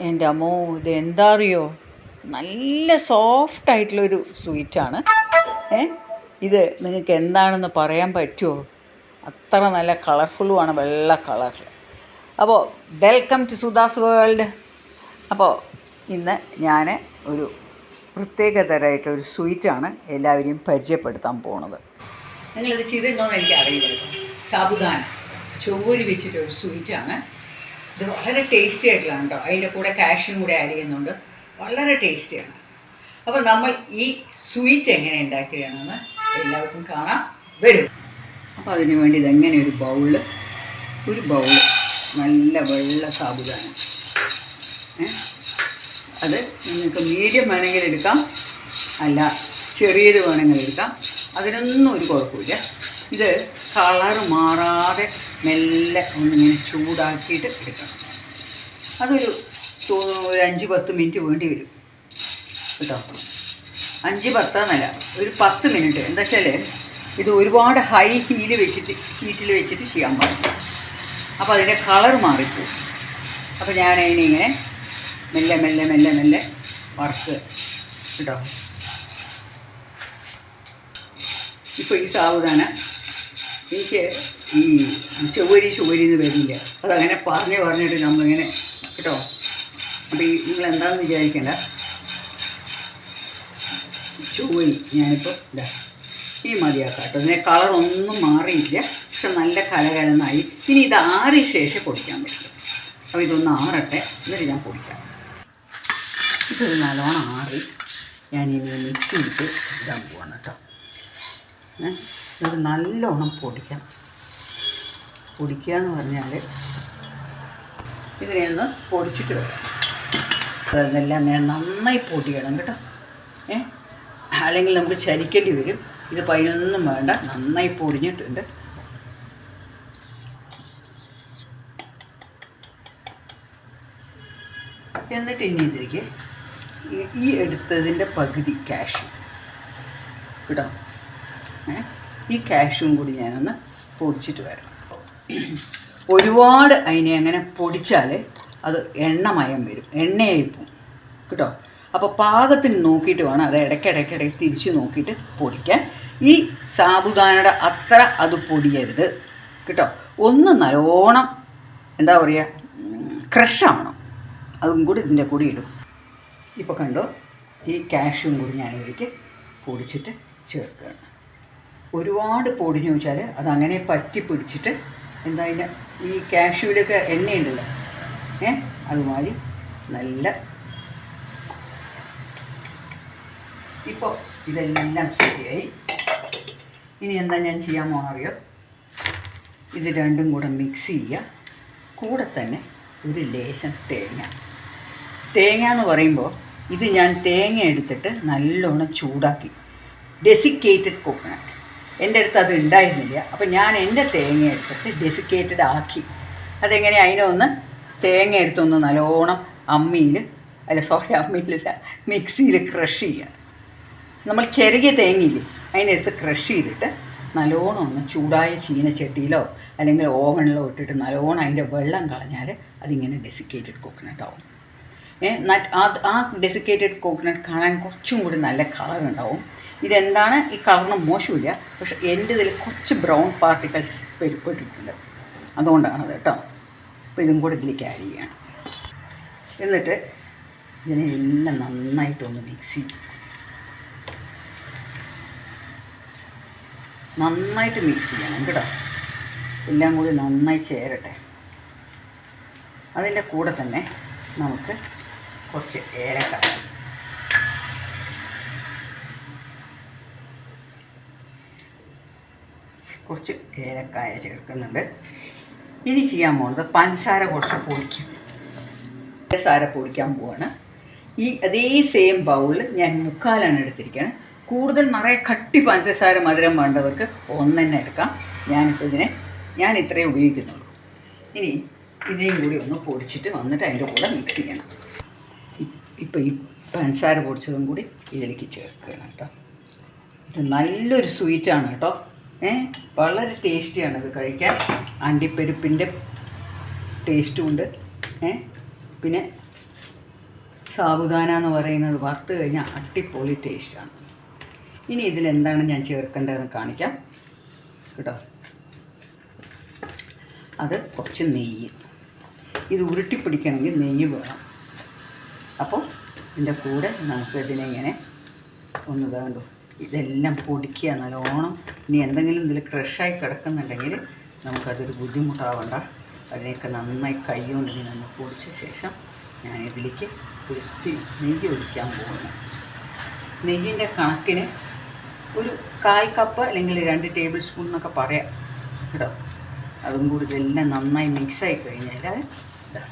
എന്റെ അമ്മോ ഇത് എന്താ അറിയോ നല്ല സോഫ്റ്റ് ആയിട്ടുള്ളൊരു സ്വീറ്റാണ് ഏ? ഇത് നിങ്ങൾക്ക് എന്താണെന്ന് പറയാൻ പറ്റുമോ? അത്ര നല്ല കളർഫുള്ളുമാണ് വെള്ള കളർ അപ്പോൾ വെൽക്കം ടു സുദാസ് വേൾഡ് അപ്പോൾ ഇന്ന് ഞാൻ ഒരു പ്രത്യേകതരമായിട്ടുള്ള ഒരു സ്വീറ്റാണ് എല്ലാവരെയും പരിചയപ്പെടുത്താൻ പോണത്. നിങ്ങളിത് ചെയ്തിട്ടുണ്ടോയെന്ന് എനിക്ക് അറിയില്ല സാബുദാന ചൊവ്വരി വെച്ചിട്ടൊരു സ്വീറ്റാണ് ഇത് വളരെ ടേസ്റ്റി ആയിട്ടുള്ളതാണ് കേട്ടോ അതിന്റെ കൂടെ കാഷ്യും കൂടെ ആഡ് ചെയ്യുന്നുണ്ട്. വളരെ ടേസ്റ്റിയാണ് അപ്പോൾ നമ്മൾ ഈ സ്വീറ്റ് എങ്ങനെ ഉണ്ടാക്കുകയാണെന്ന് എല്ലാവർക്കും കാണാം. വരും. അപ്പോൾ അതിനു വേണ്ടി ഇതെങ്ങനെ ഒരു ബൗൾ ഒരു ബൗൾ നല്ല വെള്ള സാബുദാന? അത് നിങ്ങൾക്ക് മീഡിയം വേണമെങ്കിൽ എടുക്കാം. അല്ല ചെറിയത് വേണമെങ്കിൽ എടുക്കാം. അതിനൊന്നും ഒരു കുഴപ്പമില്ല. ഇത് കളറ് മാറാതെ മെല്ലെ ഒന്നിങ്ങനെ ചൂടാക്കിയിട്ട് എടുക്കണം. അതൊരു ഒരു അഞ്ച് പത്ത് മിനിറ്റ് വേണ്ടി വരും. കേട്ടോ? അഞ്ച് പത്താന്നല്ല ഒരു പത്ത് മിനിറ്റ്. എന്താ വെച്ചാൽ ഇത് ഒരുപാട് ഹൈ ഹീൽ വെച്ചിട്ട് ഹീറ്റിൽ വെച്ചിട്ട് ചെയ്യാൻ പാടില്ല. അപ്പോൾ അതിന്റെ കളർ മാറിപ്പോവും. അപ്പോൾ ഞാൻ അതിനിങ്ങനെ മെല്ലെ മെല്ലെ മെല്ലെ മെല്ലെ വറുത്ത്. കേട്ടോ? ഇപ്പോൾ ഈ സാവധാന എനിക്ക് ഈ ചൊവ്വരി ചുവരി എന്ന് വരില്ല അതങ്ങനെ പറഞ്ഞ് പറഞ്ഞിട്ട് നമ്മളിങ്ങനെ കേട്ടോ. അപ്പോൾ ഈ നിങ്ങൾ എന്താണെന്ന് വിചാരിക്കണ്ട? ചുവരി ഞാനിപ്പോൾ ഇതാ ഈ മതിയാക്കാം കേട്ടോ ഇതിന്റെ കളറൊന്നും മാറിയില്ല പക്ഷെ നല്ല കലകലന്നായി. ഇനി ഇത് ആറിയ ശേഷം പൊടിക്കാൻ പറ്റും. അപ്പോൾ ഇതൊന്ന് ആറട്ടെ. എന്നിട്ട് ഞാൻ പൊടിക്കാം. ഇതൊരു നല്ലോണം ആറി. ഞാനിനി മിക്സിയിട്ട് ഇടാൻ പോവാണ് കേട്ടോ. ഏ, ഇത് നല്ലോണം പൊടിക്കണം പൊടിക്കുക എന്ന് പറഞ്ഞാൽ ഇതിനെയൊന്ന് പൊടിച്ചിട്ട് വരാം. അതെല്ലാം നന്നായി പൊടിയണം കേട്ടോ. ഏ? അല്ലെങ്കിൽ നമുക്ക് ചലിക്കേണ്ടി വരും. ഇത് പതിനൊന്നും വേണ്ട. നന്നായി പൊടിഞ്ഞിട്ടുണ്ട്. എന്നിട്ട് ഇനി ഇതിലേക്ക് ഈ- ഈ എടുത്തതിന്റെ പകുതി ക്യാഷ് കേട്ടോ? ഏ? ഈ കാഷ്യും കൂടി ഞാനൊന്ന് പൊടിച്ചിട്ട് വരാം ഒരുപാട് അതിനെ അങ്ങനെ പൊടിച്ചാൽ അത് എണ്ണമയം വരും. എണ്ണയായി പോവും. കേട്ടോ? അപ്പോൾ പാകത്തിന് നോക്കിയിട്ട് വേണം അത് ഇടയ്ക്കിടയ്ക്കിടയ്ക്ക് തിരിച്ച് നോക്കിയിട്ട് പൊടിക്കാൻ. ഈ സാബുദാനയുടെ അത്ര അത് പൊടിയരുത്. കേട്ടോ? ഒന്ന് നല്ലോണം എന്താ പറയുക ക്രഷാവണം അതും കൂടി ഇതിന്റെ കൂടി ഇടും. ഇപ്പോൾ കണ്ടോ? ഈ കാഷ്യും കൂടി ഞാനിതിലേക്ക് പൊടിച്ചിട്ട് ചേർക്കുകയാണ്. ഒരുപാട് പൊടിഞ്ഞു വെച്ചാൽ അങ്ങനെ പറ്റി പിടിച്ചിട്ട് എന്താ അതിന്റെ ഈ കാഷ്യൂലൊക്കെ എണ്ണയുണ്ടല്ലോ ഏ അതുമാതിരി നല്ല ഇപ്പോൾ ഇതെല്ലാം ശരിയായി. ഇനി എന്താ ഞാൻ ചെയ്യാൻ പോകണറിയോ ഇത് രണ്ടും കൂടെ മിക്സ് ചെയ്യുക. കൂടെ തന്നെ ഒരു ലേശം തേങ്ങ. തേങ്ങ എന്ന് പറയുമ്പോൾ ഇത് ഞാൻ തേങ്ങ എടുത്തിട്ട് നല്ലോണം ചൂടാക്കി. ഡെസിക്കേറ്റഡ് കോക്കനട്ട് എന്റെ അടുത്ത് അത് ഉണ്ടായിരുന്നില്ല. അപ്പം ഞാൻ എന്റെ തേങ്ങ എടുത്തിട്ട് ഡെസിക്കേറ്റഡ് ആക്കി. അതെങ്ങനെ അതിനൊന്ന് തേങ്ങ എടുത്തൊന്ന് നല്ലോണം അമ്മിയിൽ അല്ല സോറി അമ്മിയിലല്ല മിക്സിയിൽ ക്രഷ് ചെയ്യുക. നമ്മൾ ചെറിയ തേങ്ങയില്ലേ അതിനെടുത്ത് ക്രഷ് ചെയ്തിട്ട് നല്ലോണം ഒന്ന് ചൂടായ ചീനച്ചട്ടിയിലോ അല്ലെങ്കിൽ ഓവണിലോ ഇട്ടിട്ട് നല്ലോണം അതിന്റെ വെള്ളം കളഞ്ഞാൽ അതിങ്ങനെ ഡെസിക്കേറ്റഡ് കോക്കനട്ട് ആവും. ആ ഡെസിക്കേറ്റഡ് കോക്കനട്ട് കാണാൻ കുറച്ചും കൂടി നല്ല കളർ ഉണ്ടാവും. ഇതെന്താണ്? ഈ കളറിന് മോശമില്ല. പക്ഷെ എന്റെ ഇതിൽ കുറച്ച് ബ്രൗൺ പാർട്ടിക്കിൾസ് പെരുപ്പെട്ടിട്ടുണ്ട്. അത് കേട്ടോ. അപ്പോൾ ഇതും കൂടെ ഇതിലേക്ക് ആഡ് ചെയ്യുകയാണ് എന്നിട്ട് ഇതിനെ എല്ലാം നന്നായിട്ടൊന്ന് മിക്സ് ചെയ്യും. നന്നായിട്ട് മിക്സ് ചെയ്യണം കേട്ടോ. എല്ലാം കൂടി നന്നായി ചേരട്ടെ. അതിന്റെ കൂടെ തന്നെ നമുക്ക് കുറച്ച് ഏലക്ക. കുറച്ച് ഏലക്കായ ചേർക്കുന്നുണ്ട്. ഇനി ചെയ്യാൻ പോകുന്നത് പഞ്ചസാര കുറച്ച് പൊടിക്കും. പഞ്ചസാര പൊടിക്കാൻ പോവാണ്. ഈ അതേ സെയിം ബൗളിൽ ഞാൻ മുക്കാലാണ് എടുത്തിരിക്കുന്നത് കൂടുതൽ നിറയെ കട്ടി പഞ്ചസാര മധുരം വേണ്ടവർക്ക് ഒന്നെന്നെ എടുക്കാം. ഞാനിപ്പോൾ ഇതിനെ ഞാൻ ഇത്രയും ഉപയോഗിക്കുന്നുള്ളൂ. ഇനി ഇതിനെയും കൂടി ഒന്ന് പൊടിച്ചിട്ട് വന്നിട്ട് അതിന്റെ കൂടെ മിക്സ് ചെയ്യണം. ഇപ്പോൾ ഈ പഞ്ചസാര പൊടിച്ചതും കൂടി ഇതിലേക്ക് ചേർക്കണം കേട്ടോ. ഇത് നല്ലൊരു സ്വീറ്റാണ് കേട്ടോ. ഏ വളരെ ടേസ്റ്റിയാണ് ഇത് കഴിക്കാൻ. അണ്ടിപ്പരിപ്പിന്റെ ടേസ്റ്റും ഉണ്ട്. ഏ പിന്നെ സാബുദാന എന്ന് പറയുന്നത് വറുത്ത് കഴിഞ്ഞാൽ അട്ടിപ്പൊളി ടേസ്റ്റാണ് ഇനി ഇതിലെന്താണ് ഞാൻ ചേർക്കേണ്ടതെന്ന് കാണിക്കാം. കേട്ടോ. അത് കുറച്ച് നെയ്യ്. ഇത് ഉരുട്ടിപ്പിടിക്കണമെങ്കിൽ നെയ്യ് വേണം. അപ്പോൾ ഇതിന്റെ കൂടെ നമുക്ക് ഇതിനെ ഇങ്ങനെ ഒന്ന് വേണ്ടു ഇതെല്ലാം പൊടിക്കുക നല്ലോണം. ഇനി എന്തെങ്കിലും ഇതിൽ ക്രഷായി കിടക്കുന്നുണ്ടെങ്കിൽ നമുക്കതൊരു ബുദ്ധിമുട്ടാവണ്ട. അതിനെയൊക്കെ നന്നായി കൈകൊണ്ട് ഇനി ഒന്ന് പൊടിച്ച ശേഷം ഞാൻ ഇതിലേക്ക് ഒത്തിരി നെയ്യ് ഒഴിക്കാൻ പോകുന്നു. നെയ്യിന്റെ കണക്കിന് ഒരു കാൽ കപ്പ് അല്ലെങ്കിൽ രണ്ട് ടേബിൾ സ്പൂൺ എന്നൊക്കെ പറയാം. കേട്ടോ. അതും കൂടി ഇതെല്ലാം നന്നായി മിക്സായി കഴിഞ്ഞാൽ ഇതാ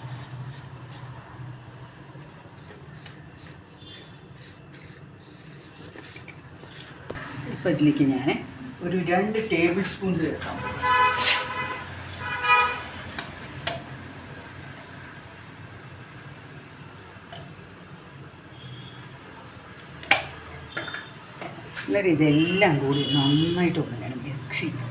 ഇപ്പം ഇതിലേക്ക് ഞാൻ ഒരു രണ്ട് ടേബിൾ സ്പൂൺ ചേർക്കാം. എന്നിട്ട് ഇതെല്ലാം കൂടി നന്നായിട്ട് ഒന്ന് ഞാൻ മിക്സ് ചെയ്യും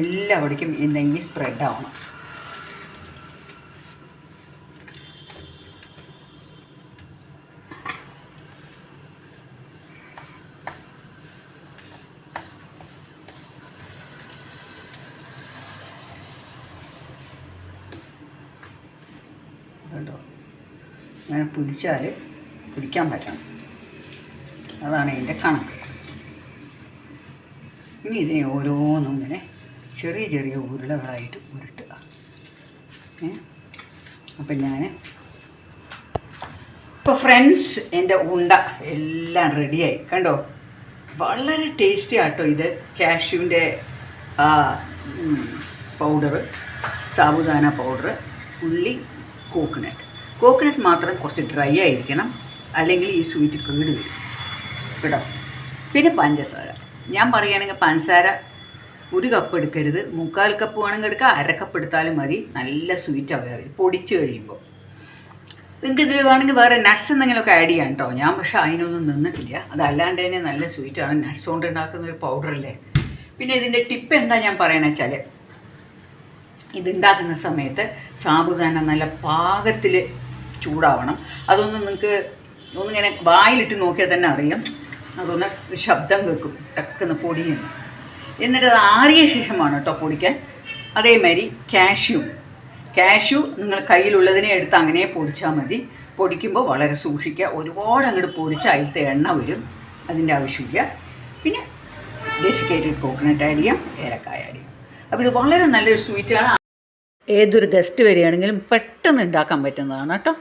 എല്ലാവിടേക്കും ഈ നെയ്യ് സ്പ്രെഡ് ആവണം. കണ്ടോ അങ്ങനെ പിടിച്ചാൽ പിടിക്കാൻ പറ്റണം. അതാണ് ഇതിന്റെ കണക്ക്. ഇനി ഇതിനെ ഓരോന്നും ഇങ്ങനെ ചെറിയ ചെറിയ ഉരുളകളായിട്ട് ഉരുട്ടുക. അപ്പം ഞാൻ ഇപ്പോൾ ഫ്രണ്ട്സ് എന്റെ ഉണ്ട എല്ലാം റെഡിയായി കണ്ടോ? വളരെ ടേസ്റ്റി ആട്ടോ ഇത്. കാഷ്യൂവിന്റെ പൗഡർ സാബുദാന പൗഡർ ഉള്ളി കോക്കനട്ട് കോക്കനട്ട് മാത്രം കുറച്ച് ഡ്രൈ ആയിരിക്കണം. അല്ലെങ്കിൽ ഈ സ്വീറ്റ് കേട് വരും. കേട്ടോ? പിന്നെ പഞ്ചസാര. ഞാൻ പറയുകയാണെങ്കിൽ പഞ്ചസാര ഒരു കപ്പ് എടുക്കരുത്. മുക്കാൽ കപ്പ് വേണമെങ്കിൽ എടുക്കുക അര കപ്പ് എടുത്താലും മതി. നല്ല സ്വീറ്റ് ആവുക പൊടിച്ച് കഴിയുമ്പോൾ. നിങ്ങൾക്ക് ഇതിൽ വേണമെങ്കിൽ വേറെ നട്ട്സ് എന്തെങ്കിലുമൊക്കെ ആഡ് ചെയ്യാം കേട്ടോ ഞാൻ പക്ഷെ അതിനൊന്നും നിന്നിട്ടില്ല. അതല്ലാണ്ട് തന്നെ നല്ല സ്വീറ്റാണ് നട്ട്സ് കൊണ്ട് ഉണ്ടാക്കുന്ന ഒരു പൗഡറല്ലേ പിന്നെ ഇതിന്റെ ടിപ്പ് എന്താ ഞാൻ പറയണ വെച്ചാൽ ഇതുണ്ടാക്കുന്ന സമയത്ത് സാബുദാന നല്ല പാകത്തിൽ ചൂടാവണം. അതൊന്ന് നിങ്ങൾക്ക് ഒന്നിങ്ങനെ വായിലിട്ട് നോക്കിയാൽ തന്നെ അറിയാം. അതൊന്ന് ശബ്ദം കേൾക്കും. ടക്കെന്ന് പൊടിയുന്നു. എന്നിട്ട് അത് ആറിയ ശേഷമാണ് കേട്ടോ പൊടിക്കാൻ. അതേമാതിരി കാഷ്യൂ കാഷ്യൂ നിങ്ങൾ കയ്യിലുള്ളതിനെ എടുത്ത് അങ്ങനെ പൊടിച്ചാൽ മതി. പൊടിക്കുമ്പോൾ വളരെ സൂക്ഷിക്കുക. ഒരുപാട് അങ്ങോട്ട് പൊടിച്ച് അതിലത്തെ എണ്ണ വരും. അതിന്റെ ആവശ്യമില്ല. പിന്നെ ഡെസിക്കേറ്റഡ് കോക്കനട്ട് ആഡ് ചെയ്യാം ഏലക്കായ ആഡ് ചെയ്യാം അപ്പോൾ ഇത് വളരെ നല്ലൊരു സ്വീറ്റാണ് ഏതൊരു ഗസ്റ്റ് വരികയാണെങ്കിലും പെട്ടെന്ന് ഉണ്ടാക്കാൻ പറ്റുന്നതാണ് കേട്ടോ.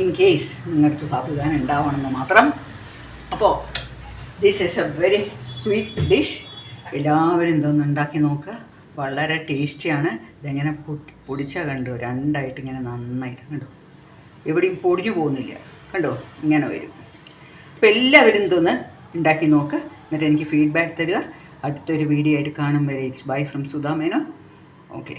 ഇൻ കേസ് നിങ്ങളുടെ സാബുദാന ഉണ്ടാവണമെന്ന് മാത്രം. അപ്പോൾ this is a very sweet dish എല്ലാവരും ഇതൊന്ന് ഉണ്ടാക്കി നോക്കുക വളരെ ടേസ്റ്റിയാണ്. ഇതെങ്ങനെ പൊടിച്ചാൽ കണ്ടോ? രണ്ടായിട്ട് ഇങ്ങനെ നന്നായിട്ട് കണ്ടോ? എവിടെയും പൊടിഞ്ഞു പോകുന്നില്ല. കണ്ടോ? ഇങ്ങനെ വരും. അപ്പോൾ എല്ലാവരും ഇതൊന്ന് ഉണ്ടാക്കി നോക്കുക എന്നിട്ട് എനിക്ക് ഫീഡ്ബാക്ക് തരിക. അടുത്തൊരു വീഡിയോ ആയിട്ട് കാണും വരെ. It's bye from Sudha Menon okay